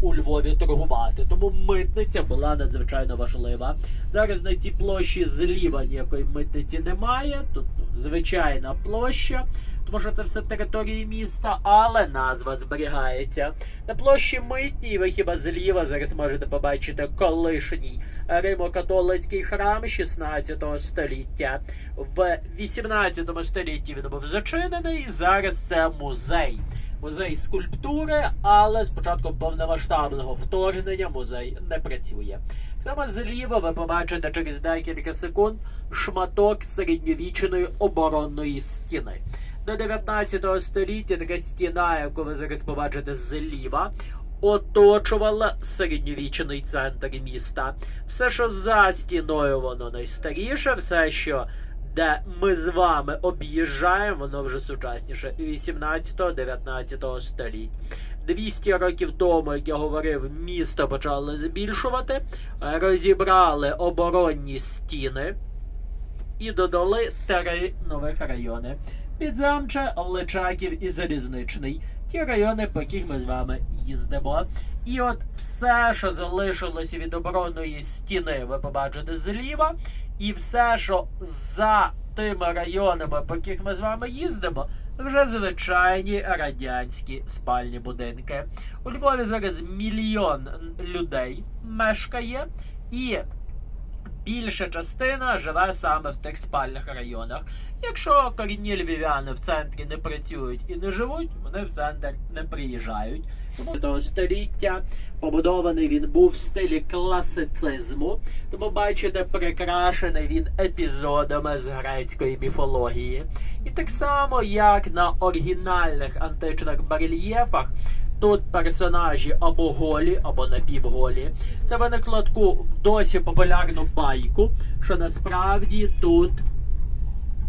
у Львові торгувати. Тому митниця була надзвичайно важлива. Зараз на тій площі зліва ніякої митниці немає. Тут звичайна площа. Тому що це все території міста, але назва зберігається. На площі Митній ви хіба зліва зараз можете побачити колишній Римо-католицький храм 16 століття. В 18 столітті він був зачинений. і Зараз це музей. Музей скульптури, але з початком повномасштабного вторгнення музей не працює. Саме зліва ви побачите через декілька секунд шматок середньовічної оборонної стіни. До 19 століття така стіна, яку ви зараз побачите зліва, оточувала середньовічний центр міста. Все, що за стіною, воно найстаріше, все, що де ми з вами об'їжджаємо, воно вже сучасніше 18-19 століть. 200 років тому, як я говорив, місто почало збільшувати, розібрали оборонні стіни і додали три нових райони: Підзамче, Личаків і Залізничний. Ті райони, по яких ми з вами їздимо. І от все, що залишилося від оборонної стіни, ви побачите зліва. І все, що за тими районами, по яких ми з вами їздимо, вже звичайні радянські спальні будинки. У Львові зараз мільйон людей мешкає, і більша частина живе саме в тих спальних районах. Якщо корінні львів'яни в центрі не працюють і не живуть, вони в центр не приїжджають. Тому того століття побудований він був в стилі класицизму. Тому бачите, прикрашений він епізодами з грецької міфології. І так само, як на оригінальних античних барельєфах, Тут персонажі або голі, або напівголі. Це виникло таку досі популярну байку, що насправді тут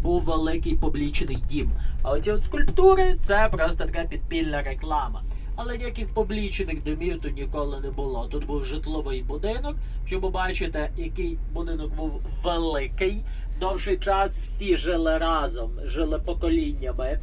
був великий публічний дім. А оці от скульптури це просто така підпільна реклама. Але ніяких публічних домів тут ніколи не було. Тут був житловий будинок. Щоб бачите, який будинок був великий. Довший час всі жили разом, жили поколіннями.